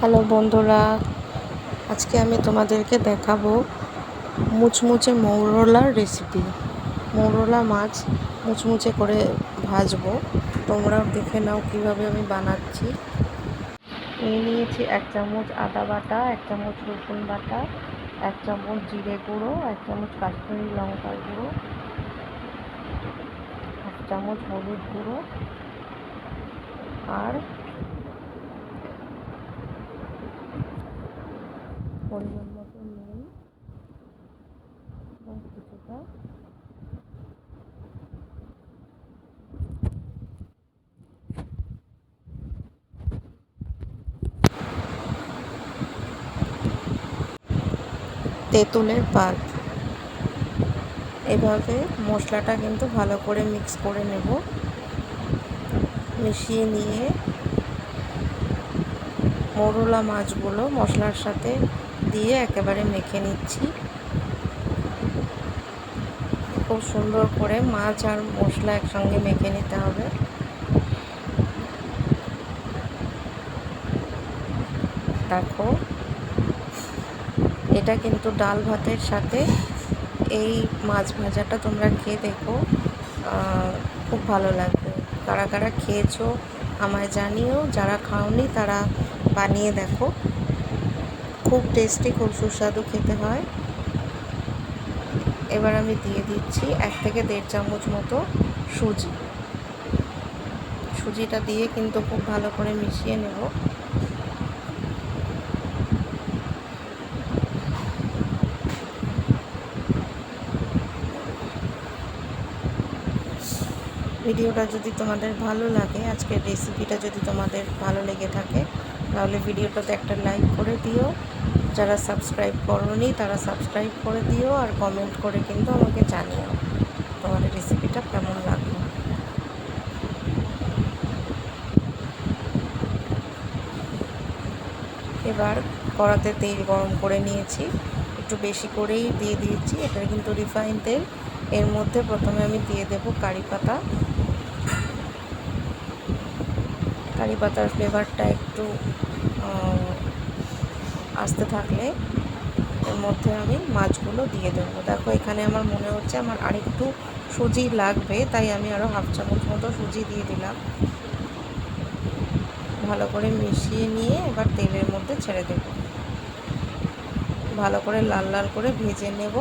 Hello বন্ধুরা, আজকে আমি তোমাদেরকে দেখাবো মুচমুচে মৌরলার রেসিপি মৌরলা মাছ মুচমুচে করে ভাজবো। তোমরাও দেখে নাও কীভাবে আমি বানাচ্ছি। নিয়ে নিয়েছি এক চামচ আদা বাটা, এক চামচ রসুন বাটা, এক চামচ জিরে গুঁড়ো, এক চামচ কাশ্মীরি লঙ্কার গুঁড়ো, এক চামচ হলুদ গুঁড়ো আর পরিমাণ মতো নুন এবং কিছুটা। তেঁতুলের পাত। এভাবে মশলাটা কিন্তু ভালো করে মিক্স করে নেব। মিশিয়ে নিয়ে মোরলা মাছগুলো মশলার সাথে দিয়ে একেবারে মেখে নিচ্ছি। খুব সুন্দর করে মাছ আর মশলা একসঙ্গে মেখে নিতে হবে। দেখো, এটা কিন্তু ডাল ভাতের সাথে এই মাছ ভাজাটা তোমরা খেয়ে দেখো খুব ভালো লাগবে। কারা কারা খেয়েছো আমায় জানিও, যারা খাওনি তারা বানিয়ে দেখো। খুব টেস্টি, খুব সুস্বাদু খেতে হয়। এবার আমি দিয়ে দিচ্ছি এক থেকে দেড় চামচ মতো সুজি। সুজিটা দিয়ে কিন্তু খুব ভালো করে মিশিয়ে নেব। ভিডিওটা যদি তোমাদের ভালো লাগে, আজকের রেসিপিটা যদি তোমাদের ভালো লেগে থাকে তাহলে ভিডিওটাতে একটা লাইক করে দিও। যারা সাবস্ক্রাইব করনি তারা সাবস্ক্রাইব করে দিও আর কমেন্ট করে কিন্তু আমাকে জানিও তোমাদের রেসিপিটা কেমন লাগল। এবার কড়াতে তেল গরম করে নিয়েছি। একটু বেশি করেই দিয়ে দিয়েছি। এটা কিন্তু রিফাইন তেল। এর মধ্যে প্রথমে আমি দিয়ে দেব কারি পাতা। কারি পাতার ফ্লেভারটা একটু আসতে থাকলে এর মধ্যে আমি মাছগুলো দিয়ে দেবো। দেখো এখানে আমার মনে হচ্ছে আমার আরেকটু সুজি লাগবে, তাই আমি আরও হাফ চামচ মতো সুজি দিয়ে দিলাম। ভালো করে মিশিয়ে নিয়ে এবার তেলের মধ্যে ছেড়ে দেব। ভালো করে লাল লাল করে ভেজে নেব।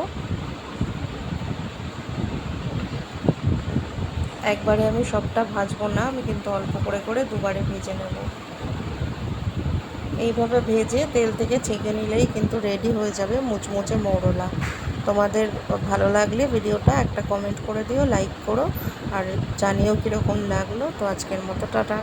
একবারে আমি সবটা ভাজবো না, আমি কিন্তু অল্প করে করে দুবারে ভেজে নেব। এইভাবে ভেজে তেল থেকে ছেঁকে নিলেই কিন্তু রেডি হয়ে যাবে মুচমুচে মৌরলা। তোমাদের ভালো লাগলে ভিডিওটা একটা কমেন্ট করে দিও লাইক করো, আর জানিও কীরকম লাগল। তো আজকের মতো টাটা।